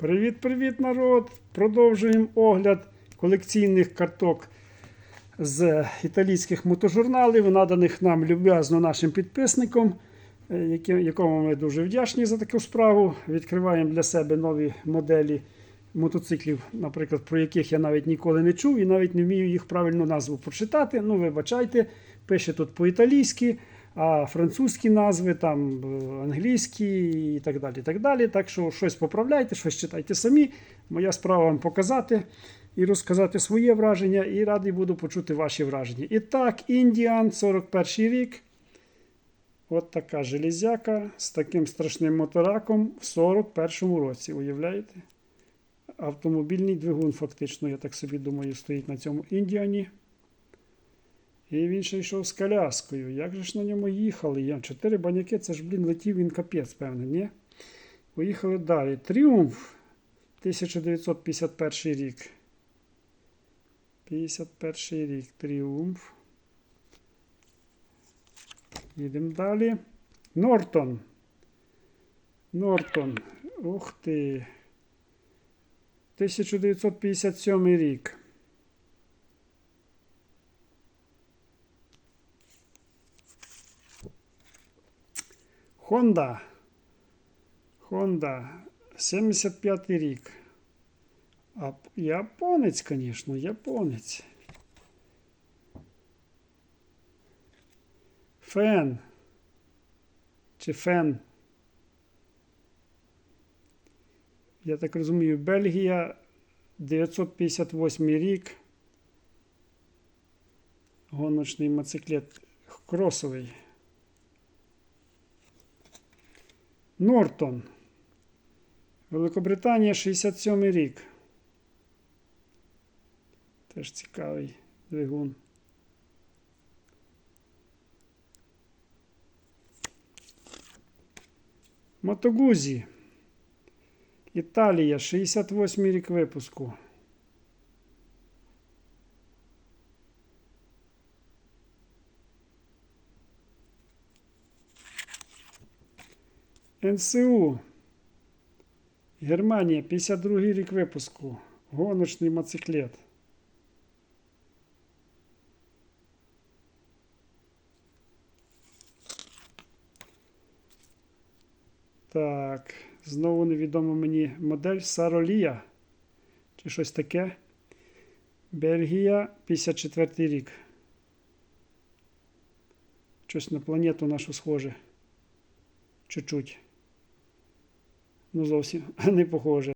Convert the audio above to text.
Привіт-привіт, народ! Продовжуємо огляд колекційних карток з італійських мотожурналів, наданих нам люб'язно нашим підписникам, е, якому ми дуже вдячні за таку справу. Відкриваємо для себе нові моделі мотоциклів, наприклад, про яких я навіть ніколи не чув і навіть не вмію їх правильну назву прочитати. Ну, вибачайте, пише тут по-італійськи, а французькі назви, там е, англійські і так далі. Так далі. Так що щось поправляйте, щось читайте самі. Моя справа вам показати і розказати своє враження, і радий буду почути ваші враження. І так, Індіан, 41 рік. От така железяка з таким страшним мотораком в 41-му році. Уявляєте? Автомобільний двигун, фактично, я так собі думаю, стоїть на цьому індіані. І він ще йшов з коляскою. Як же ж на ньому їхали? Я чотири баняки, це ж, блін, летів він капець, певне, ні? Поїхали далі. Тріумф 1951 рік. 51 рік. Тріумф. Їдемо далі. Нортон. Нортон. Ух ти. 1957 рік. Honda. Honda. 75 рік. А японець, звісно, японець. Фен. Чи фен. Я так розумію, Бельгія 958 рік. Гоночний мотоциклет кросовий. Нортон. Великобританія 67 рік. Теж цікавий двигун. Мотогузі. Італія, 68 рік випуску. НСУ. Германія, 52 рік випуску. Гоночний мотоциклет. Так, знову невідома мені модель Саролія. Чи щось таке. Бельгія, 54 рік. Щось на планету нашу схоже. Чуть-чуть. Ну, зовсім не похоже.